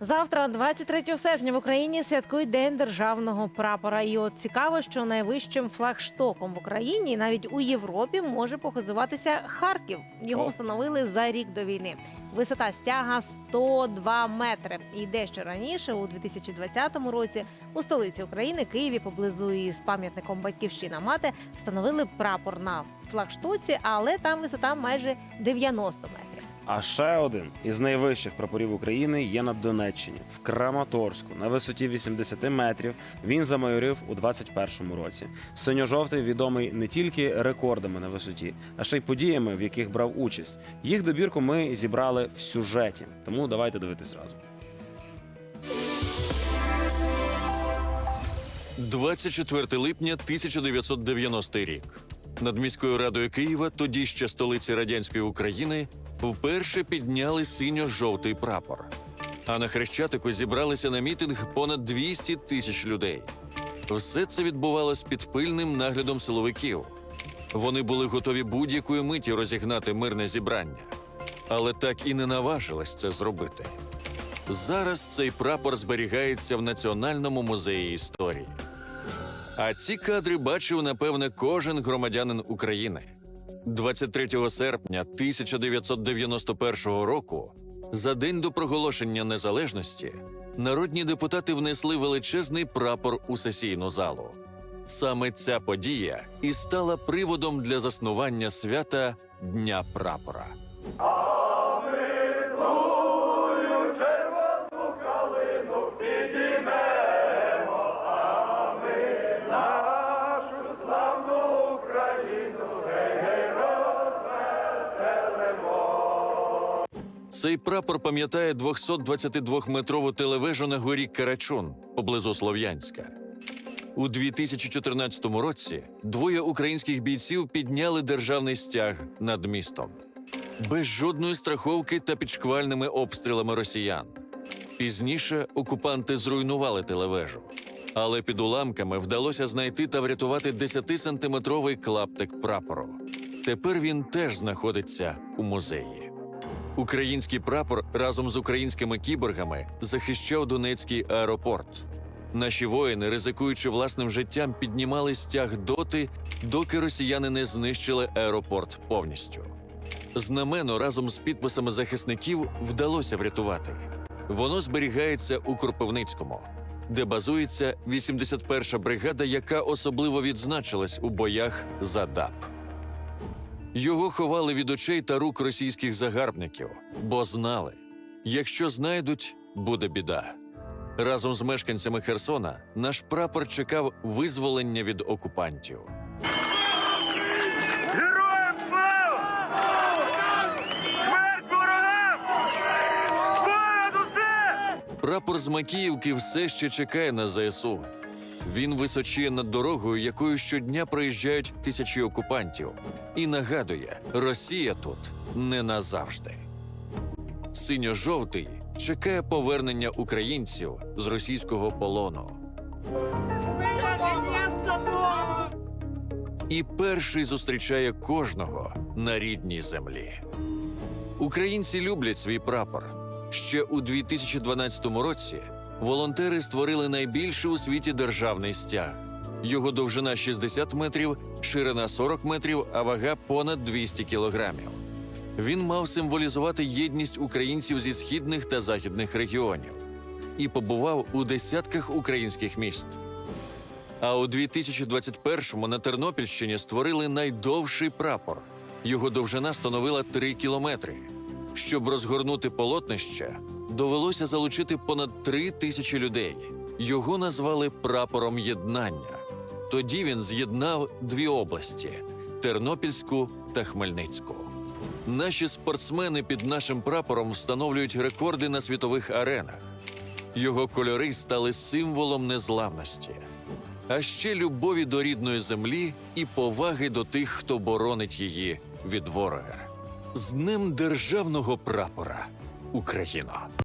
Завтра, 23 серпня, в Україні святкують День державного прапора. І от цікаво, що найвищим флагштоком в Україні і навіть у Європі може похизуватися Харків. Його О. встановили за рік до війни. Висота стяга 102 метри. І дещо раніше, у 2020 році, у столиці України Києві, поблизу із пам'ятником Батьківщина мати, встановили прапор на флагштоці, але там висота майже 90 метрів. А ще один із найвищих прапорів України є на Донеччині в Краматорську на висоті 80 метрів. Він замайорив у 21-му році. Синьо-жовтий відомий не тільки рекордами на висоті, а ще й подіями, в яких брав участь. Їх добірку ми зібрали в сюжеті. Тому давайте дивитись разом. 24 липня 1990 рік. Над міською радою Києва, тоді ще столиці радянської України, вперше підняли синьо-жовтий прапор. А на хрещатику зібралися на мітинг понад 200 тисяч людей. Все це відбувалось під пильним наглядом силовиків. Вони були готові будь-якої миті розігнати мирне зібрання, але так і не наважились це зробити. Зараз цей прапор зберігається в Національному музеї історії. А ці кадри бачив, напевне, кожен громадянин України. 23 серпня 1991 року, за день до проголошення незалежності, народні депутати внесли величезний прапор у сесійну залу. Саме ця подія і стала приводом для заснування свята Дня прапора. Цей прапор пам'ятає 222-метрову телевежу на горі Карачун поблизу Слов'янська. У 2014 році двоє українських бійців підняли державний стяг над містом без жодної страховки та під шквальними обстрілами росіян. Пізніше окупанти зруйнували телевежу, але під уламками вдалося знайти та врятувати 10-сантиметровий клаптик прапору. Тепер він теж знаходиться у музеї. Український прапор разом з українськими кіборгами захищав Донецький аеропорт. Наші воїни, ризикуючи власним життям, піднімали стяг доти, доки росіяни не знищили аеропорт повністю. Знамено разом з підписами захисників вдалося врятувати. Воно зберігається у Кропивницькому, де базується 81-ша бригада, яка особливо відзначилась у боях за ДАП. Його ховали від очей та рук російських загарбників, бо знали, якщо знайдуть, буде біда. Разом з мешканцями Херсона наш прапор чекав визволення від окупантів. Героям слава! Смерть ворогам! Понад усе! Прапор з Макіївки все ще чекає на ЗСУ. Він височіє над дорогою, якою щодня проїжджають тисячі окупантів, і нагадує, Росія тут не назавжди. Синьо-жовтий чекає повернення українців з російського полону. І перший зустрічає кожного на рідній землі. Українці люблять свій прапор. Ще у 2012 році волонтери створили найбільший у світі державний стяг. Його довжина 60 метрів, ширина 40 метрів, а вага понад 200 кілограмів. Він мав символізувати єдність українців зі східних та західних регіонів і побував у десятках українських міст. А у 2021-му на Тернопільщині створили найдовший прапор. Його довжина становила 3 кілометри. Щоб розгорнути полотнище, довелося залучити понад 3 тисячі людей. Його назвали прапором єднання. Тоді він з'єднав дві області Тернопільську та Хмельницьку. Наші спортсмени під нашим прапором встановлюють рекорди на світових аренах. Його кольори стали символом незламності, а ще любові до рідної землі і поваги до тих, хто боронить її від ворога. З Днем державного прапора Україна!